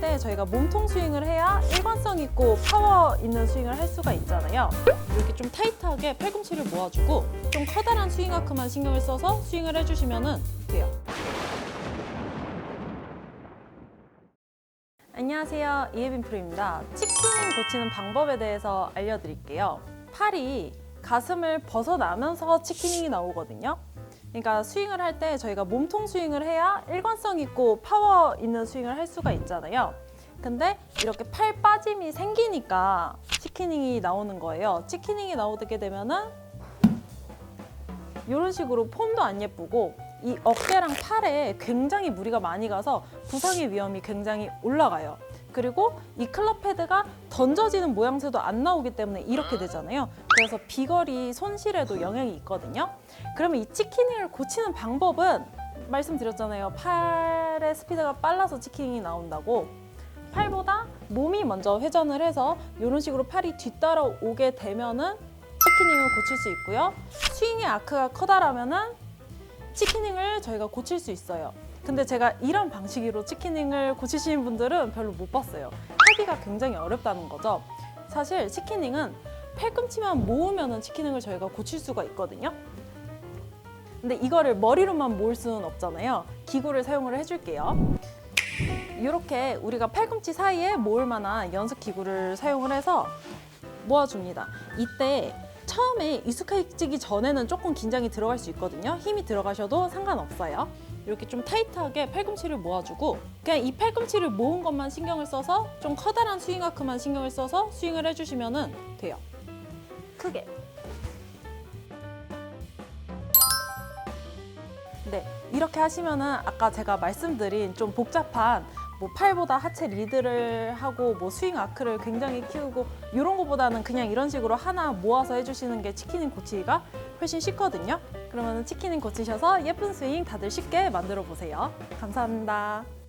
때 저희가 몸통 스윙을 해야 일관성 있고 파워 있는 스윙을 할 수가 있잖아요. 이렇게 좀 타이트하게 팔꿈치를 모아주고 좀 커다란 스윙 아크만 신경을 써서 스윙을 해주시면 돼요. 안녕하세요. 이혜빈 프로입니다. 치킨 고치는 방법에 대해서 알려드릴게요. 팔이 가슴을 벗어나면서 치키닝이 나오거든요. 그러니까 스윙을 할 때 저희가 몸통 스윙을 해야 일관성 있고 파워 있는 스윙을 할 수가 있잖아요. 근데 이렇게 팔 빠짐이 생기니까 치키닝이 나오는 거예요. 치키닝이 나오게 되면은 이런 식으로 폼도 안 예쁘고 이 어깨랑 팔에 굉장히 무리가 많이 가서 부상의 위험이 굉장히 올라가요. 그리고 이 클럽 헤드가 던져지는 모양새도 안 나오기 때문에 이렇게 되잖아요. 그래서 비거리 손실에도 영향이 있거든요. 그러면 이 치키닝을 고치는 방법은 말씀드렸잖아요. 팔의 스피드가 빨라서 치키닝이 나온다고. 팔보다 몸이 먼저 회전을 해서 이런 식으로 팔이 뒤따라 오게 되면은 치키닝을 고칠 수 있고요. 스윙의 아크가 커다라면은 치키닝을 저희가 고칠 수 있어요. 근데 제가 이런 방식으로 치키닝을 고치시는 분들은 별로 못 봤어요. 하기가 굉장히 어렵다는 거죠. 사실 치키닝은 팔꿈치만 모으면은 치키닝을 저희가 고칠 수가 있거든요. 근데 이거를 머리로만 모을 수는 없잖아요. 기구를 사용을 해줄게요. 이렇게 우리가 팔꿈치 사이에 모을 만한 연습 기구를 사용을 해서 모아줍니다. 이때 처음에 익숙해지기 전에는 조금 긴장이 들어갈 수 있거든요. 힘이 들어가셔도 상관없어요. 이렇게 좀 타이트하게 팔꿈치를 모아주고 그냥 이 팔꿈치를 모은 것만 신경을 써서 좀 커다란 스윙 아크만 신경을 써서 스윙을 해주시면 돼요. 크게. 네, 이렇게 하시면은 아까 제가 말씀드린 좀 복잡한 뭐 팔보다 하체 리드를 하고 뭐 스윙 아크를 굉장히 키우고 이런 거보다는 그냥 이런 식으로 하나 모아서 해주시는 게 치키닝 고치기가 훨씬 쉽거든요. 그러면 치키닝 고치셔서 예쁜 스윙 다들 쉽게 만들어 보세요. 감사합니다.